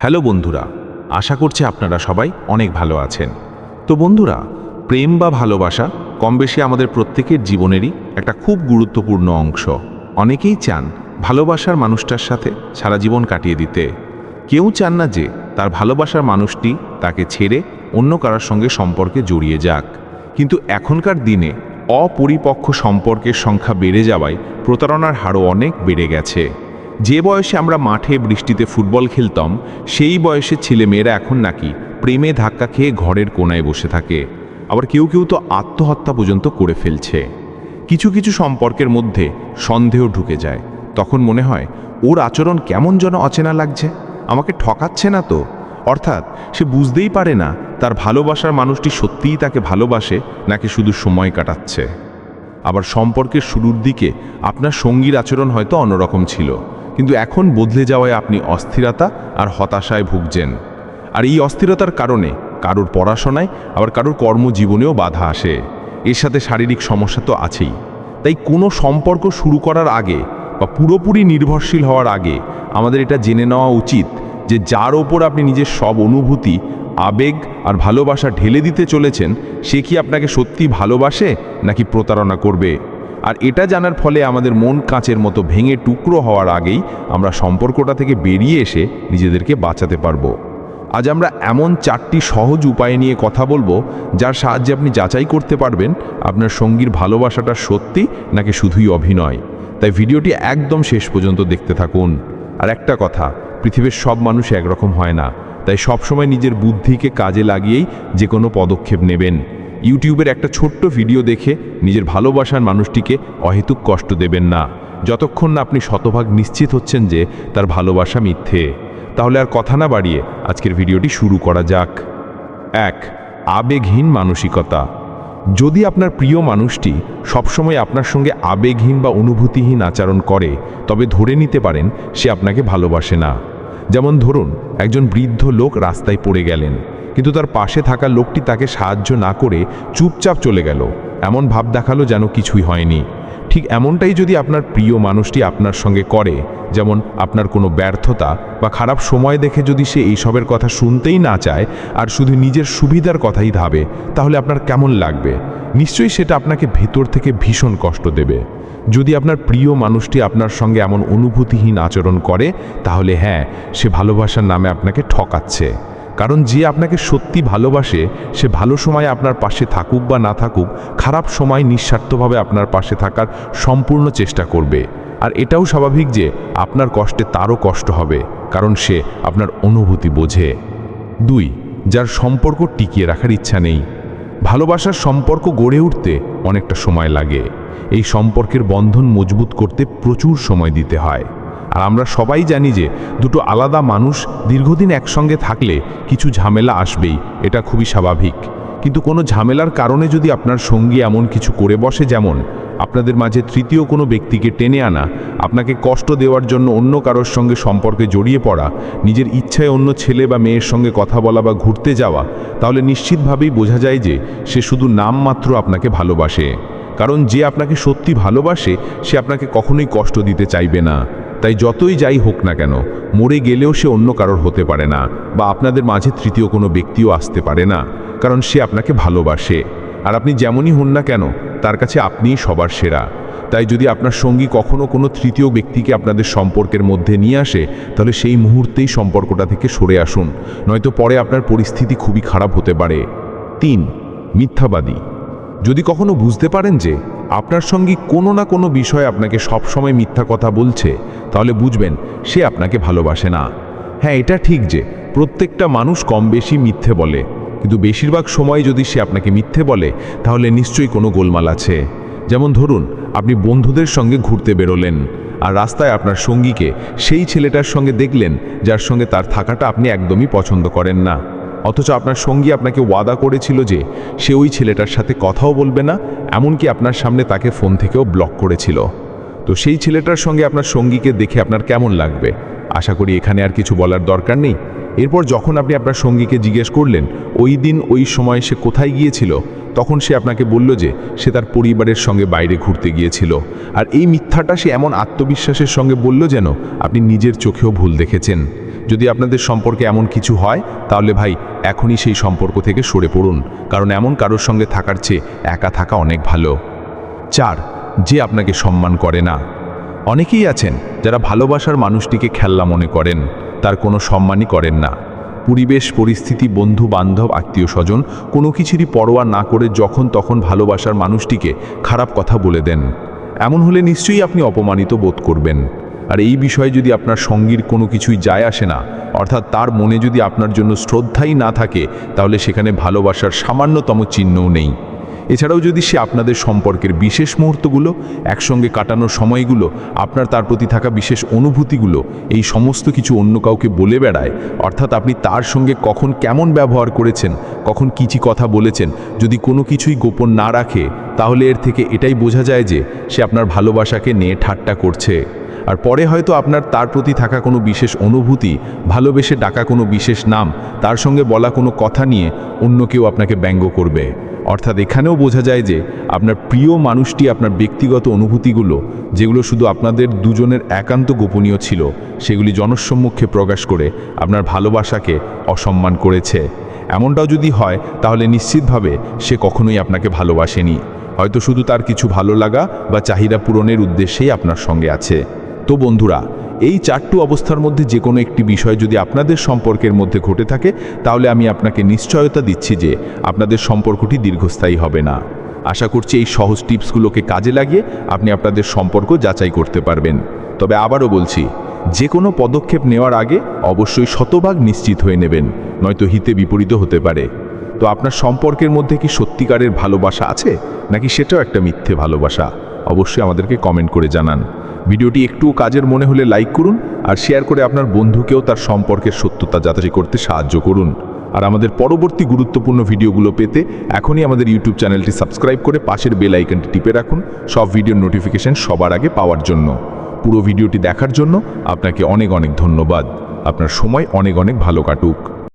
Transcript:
Hello বন্ধুরা, আশা করছি আপনারা সবাই অনেক ভালো আছেন। তো বন্ধুরা, প্রেম বা ভালোবাসা কম বেশি আমাদের প্রত্যেকের জীবনেরই একটা খুব গুরুত্বপূর্ণ অংশ। অনেকেই চান ভালোবাসার মানুষটার সাথে সারা জীবন কাটিয়ে দিতে। কেউ চান না যে তার ভালোবাসার মানুষটি তাকে ছেড়ে অন্য কারোর সঙ্গে সম্পর্কে জড়িয়ে যাক। কিন্তু এখনকার দিনে অপরিপক্ষ সম্পর্কের সংখ্যা বেড়ে যাওয়ায় প্রতারণার হারও অনেক বেড়ে গেছে। যে বয়সে আমরা মাঠে বৃষ্টিতে ফুটবল খেলতাম, সেই বয়সে ছেলেমেয়েরা এখন নাকি প্রেমে ধাক্কা খেয়ে ঘরের কোনায় বসে থাকে। আবার কেউ কেউ তো আত্মহত্যা পর্যন্ত করে ফেলছে। কিছু কিছু সম্পর্কের মধ্যে সন্দেহ ঢুকে যায়। তখন মনে হয়, ওর আচরণ কেমন যেন অচেনা লাগছে। আমাকে ঠকাচ্ছে না তো? অর্থাৎ সে বুঝতেই পারে না, তার ভালোবাসার মানুষটি সত্যিই তাকে ভালোবাসে নাকি শুধু সময় কাটাচ্ছে। আবার সম্পর্কের শুরুর দিকে আপনার সঙ্গীর আচরণ হয়তো অন্যরকম ছিল। কিন্তু এখন বদলে যাওয়ায় আপনি অস্থিরতা আর হতাশায় ভুগছেন। আর এই অস্থিরতার কারণে কারোর পড়াশোনায়, আবার কারোর কর্মজীবনেও বাধা আসে। এর সাথে শারীরিক সমস্যা তো আছেই। তাই কোনো সম্পর্ক শুরু করার আগে বা পুরোপুরি নির্ভরশীল হওয়ার আগে আমাদের এটা জেনে নেওয়া উচিত যে যার ওপর আপনি নিজের সব অনুভূতি, আবেগ আর ভালোবাসা ঢেলে দিতে চলেছেন, সে কি আপনাকে সত্যি ভালোবাসে নাকি প্রতারণা করবে? আর এটা জানার ফলে আমাদের মন কাঁচের মতো ভেঙে টুকরো হওয়ার আগেই আমরা সম্পর্কটা থেকে বেরিয়ে এসে নিজেদেরকে বাঁচাতে পারব। আজ আমরা এমন চারটি সহজ উপায় নিয়ে কথা বলব, যার সাহায্যে আপনি যাচাই করতে পারবেন আপনার সঙ্গীর ভালোবাসাটা সত্যি নাকি শুধুই অভিনয়। তাই ভিডিওটি একদম শেষ পর্যন্ত দেখতে থাকুন। আর একটা কথা, পৃথিবীর সব মানুষ একরকম হয় না, তাই সবসময় নিজের বুদ্ধিকে কাজে লাগিয়েই যে কোনো পদক্ষেপ নেবেন। ইউটিউবের একটা ছোট্ট ভিডিও দেখে নিজের ভালোবাসার মানুষটিকে অহেতুক কষ্ট দেবেন না। যতক্ষণ না আপনি শতভাগ নিশ্চিত হচ্ছেন যে তার ভালোবাসা মিথ্যে। তাহলে আর কথা না বাড়িয়ে আজকের ভিডিওটি শুরু করা যাক। এক, আবেগহীন মানসিকতা। যদি আপনার প্রিয় মানুষটি সবসময় আপনার সঙ্গে আবেগহীন বা অনুভূতিহীন আচরণ করে, তবে ধরে নিতে পারেন সে আপনাকে ভালোবাসে না। যেমন ধরুন, একজন বৃদ্ধ লোক রাস্তায় পড়ে গেলেন। কিন্তু তার পাশে থাকা লোকটি তাকে সাহায্য না করে চুপচাপ চলে গেল। এমন ভাব দেখাল যেন কিছুই হয়নি। ঠিক এমনটাই যদি আপনার প্রিয় মানুষটি আপনার সঙ্গে করে, যেমন আপনার কোনো ব্যর্থতা বা খারাপ সময় দেখে যদি সে এইসবের কথা শুনতেই না চায় আর শুধু নিজের সুবিধার কথাই ভাবে, তাহলে আপনার কেমন লাগবে? নিশ্চয়ই সেটা আপনাকে ভেতর থেকে ভীষণ কষ্ট দেবে। যদি আপনার প্রিয় মানুষটি আপনার সঙ্গে এমন অনুভূতিহীন আচরণ করে, তাহলে হ্যাঁ সে ভালোবাসার নামে আপনাকে ঠকাচ্ছে। কারণ যে আপনাকে সত্যি ভালোবাসে, সে ভালো সময় আপনার পাশে থাকুক বা না থাকুক, খারাপ সময় নিঃস্বার্থভাবে আপনার পাশে থাকার সম্পূর্ণ চেষ্টা করবে। আর এটাও স্বাভাবিক যে, আপনার কষ্টে তারও কষ্ট হবে, কারণ সে আপনার অনুভূতি বোঝে। দুই, যার সম্পর্ক টিকিয়ে রাখার ইচ্ছা নেই। ভালোবাসার সম্পর্ক গড়ে উঠতে অনেকটা সময় লাগে। এই সম্পর্কের বন্ধন মজবুত করতে প্রচুর সময় দিতে হয়। আর আমরা সবাই জানি যে দুটো আলাদা মানুষ দীর্ঘদিন একসঙ্গে থাকলে কিছু ঝামেলা আসবেই, এটা খুবই স্বাভাবিক। কিন্তু কোনো ঝামেলার কারণে যদি আপনার সঙ্গী এমন কিছু করে বসে যেমন, আপনাদের মাঝে তৃতীয় কোনো ব্যক্তিকে টেনে আনা, আপনাকে কষ্ট দেওয়ার জন্য অন্য কারোর সঙ্গে সম্পর্কে জড়িয়ে পড়া, নিজের ইচ্ছায় অন্য ছেলে বা মেয়ের সঙ্গে কথা বলা বা ঘুরতে যাওয়া, তাহলে নিশ্চিতভাবেই বোঝা যায় যে সে শুধু নামমাত্র আপনাকে ভালোবাসে। কারণ যে আপনাকে সত্যি ভালোবাসে, সে আপনাকে কখনোই কষ্ট দিতে চাইবে না। তাই যতই যাই হোক না কেন, মরে গেলেও সে অন্য কারোর হতে পারে না বা আপনাদের মাঝে তৃতীয় কোনো ব্যক্তিও আসতে পারে না, কারণ সে আপনাকে ভালোবাসে। আর আপনি যেমনই হন না কেন, তার কাছে আপনিই সবার সেরা। তাই যদি আপনার সঙ্গী কখনো কোনো তৃতীয় ব্যক্তিকে আপনাদের সম্পর্কের মধ্যে নিয়ে আসে, তাহলে সেই মুহূর্তেই সম্পর্কটা থেকে সরে আসুন, নয়তো পরে আপনার পরিস্থিতি খুবই খারাপ হতে পারে। তিন, মিথ্যাবাদী। যদি কখনো বুঝতে পারেন যে আপনার সঙ্গে কোনো না কোনো বিষয়ে আপনাকে সবসময় মিথ্যা কথা বলছে, তাহলে বুঝবেন সে আপনাকে ভালোবাসে না। হ্যাঁ এটা ঠিক যে প্রত্যেকটা মানুষ কম বেশি মিথ্যে বলে, কিন্তু বেশিরভাগ সময় যদি সে আপনাকে মিথ্যে বলে, তাহলে নিশ্চয়ই কোনো গোলমাল আছে। যেমন ধরুন, আপনি বন্ধুদের সঙ্গে ঘুরতে বেরোলেন, আর রাস্তায় আপনার সঙ্গীকে সেই ছেলেটার সঙ্গে দেখলেন, যার সঙ্গে তার থাকাটা আপনি একদমই পছন্দ করেন না। অথচ আপনার সঙ্গী আপনাকে ওয়াদা করেছিল যে সে ওই ছেলেটার সাথে কথাও বলবে না, এমনকি আপনার সামনে তাকে ফোন থেকেও ব্লক করেছিল। তো সেই ছেলেটার সঙ্গে আপনার সঙ্গীকে দেখে আপনার কেমন লাগবে? আশা করি এখানে আর কিছু বলার দরকার নেই। এরপর যখন আপনি আপনার সঙ্গীকে জিজ্ঞেস করলেন, ওই দিন, ওই সময় সে কোথায় গিয়েছিল, তখন সে আপনাকে বলল যে সে তার পরিবারের সঙ্গে বাইরে ঘুরতে গিয়েছিল। আর এই মিথ্যাটা সে এমন আত্মবিশ্বাসের সঙ্গে বলল যেন আপনি নিজের চোখেও ভুল দেখেছেন। যদি আপনাদের সম্পর্কে এমন কিছু হয়, তাহলে ভাই, এখনই সেই সম্পর্ক থেকে সরে পড়ুন, কারণ এমন কারোর সঙ্গে থাকার চেয়ে একা থাকা অনেক ভালো। চার, যে আপনাকে সম্মান করে না। অনেকেই আছেন যারা ভালোবাসার মানুষটিকে খেললা মনে করেন, তার কোনো সম্মানই করেন না। পরিবেশ, পরিস্থিতি, বন্ধু, বান্ধব, আত্মীয় স্বজন, কোনো কিছুরই পরোয়া না করে যখন তখন ভালোবাসার মানুষটিকে খারাপ কথা বলে দেন। এমন হলে নিশ্চয়ই আপনি অপমানিত বোধ করবেন। আর এই বিষয়ে যদি আপনার সঙ্গীর কোনো কিছুই যায় আসে না, অর্থাৎ তার মনে যদি আপনার জন্য শ্রদ্ধাই না থাকে, তাহলে সেখানে ভালোবাসার সামান্যতম চিহ্নও নেই। এছাড়াও যদি সে আপনাদের সম্পর্কের বিশেষ মুহূর্তগুলো, একসঙ্গে কাটানোর সময়গুলো, আপনার তার প্রতি থাকা বিশেষ অনুভূতিগুলো, এই সমস্ত কিছু অন্য কাউকে বলে বেড়ায়, অর্থাৎ আপনি তার সঙ্গে কখন কেমন ব্যবহার করেছেন, কখন কিচি কথা বলেছেন, যদি কোনো কিছুই গোপন না রাখে, তাহলে এর থেকে এটাই বোঝা যায় যে সে আপনার ভালোবাসাকে নিয়ে ঠাট্টা করছে। আর পরে হয়তো আপনার তার প্রতি থাকা কোনো বিশেষ অনুভূতি, ভালোবেসে ডাকা কোনো বিশেষ নাম, তার সঙ্গে বলা কোনো কথা নিয়ে অন্য কেউ আপনাকে ব্যঙ্গ করবে। অর্থাৎ এখানেও বোঝা যায় যে আপনার প্রিয় মানুষটি আপনার ব্যক্তিগত অনুভূতিগুলো, যেগুলো শুধু আপনাদের দুজনের একান্ত গোপনীয় ছিল, সেগুলি জনসম্মুখে প্রকাশ করে আপনার ভালোবাসাকে অসম্মান করেছে। এমনটাও যদি হয়, তাহলে নিশ্চিতভাবে সে কখনোই আপনাকে ভালোবাসেনি। হয়তো শুধু তার কিছু ভালো লাগা বা চাহিদা পূরণের উদ্দেশ্যেই আপনার সঙ্গে আছে। তো বন্ধুরা, এই চারটু অবস্থার মধ্যে যে কোনো একটি বিষয় যদি আপনাদের সম্পর্কের মধ্যে ঘটে থাকে, তাহলে আমি আপনাকে নিশ্চয়তা দিচ্ছি যে আপনাদের সম্পর্কটি দীর্ঘস্থায়ী হবে না। আশা করছি এই সহজ টিপসগুলোকে কাজে লাগিয়ে আপনি আপনাদের সম্পর্ক যাচাই করতে পারবেন। তবে আবারও বলছি, যে কোনো পদক্ষেপ নেওয়ার আগে অবশ্যই শতভাগ নিশ্চিত হয়ে নেবেন, নয়তো হিতে বিপরীত হতে পারে। তো আপনার সম্পর্কের মধ্যে কি সত্যিকারের ভালোবাসা আছে, নাকি সেটাও একটা মিথ্যে ভালোবাসা? অবশ্যই আমাদেরকে কমেন্ট করে জানান। ভিডিওটি একটু কাজের মনে হলে লাইক করুন আর শেয়ার করে আপনার বন্ধুকেও তার সম্পর্কের সত্যতা যাচাই করতে সাহায্য করুন। আর আমাদের পরবর্তী গুরুত্বপূর্ণ ভিডিওগুলো পেতে এখনই আমাদের ইউটিউব চ্যানেলটি সাবস্ক্রাইব করে পাশের বেল আইকনটি টিপে রাখুন, সব ভিডিওর নোটিফিকেশন সবার আগে পাওয়ার জন্য। পুরো ভিডিওটি দেখার জন্য আপনাকে অনেক অনেক ধন্যবাদ। আপনার সময় অনেক অনেক ভালো কাটুক।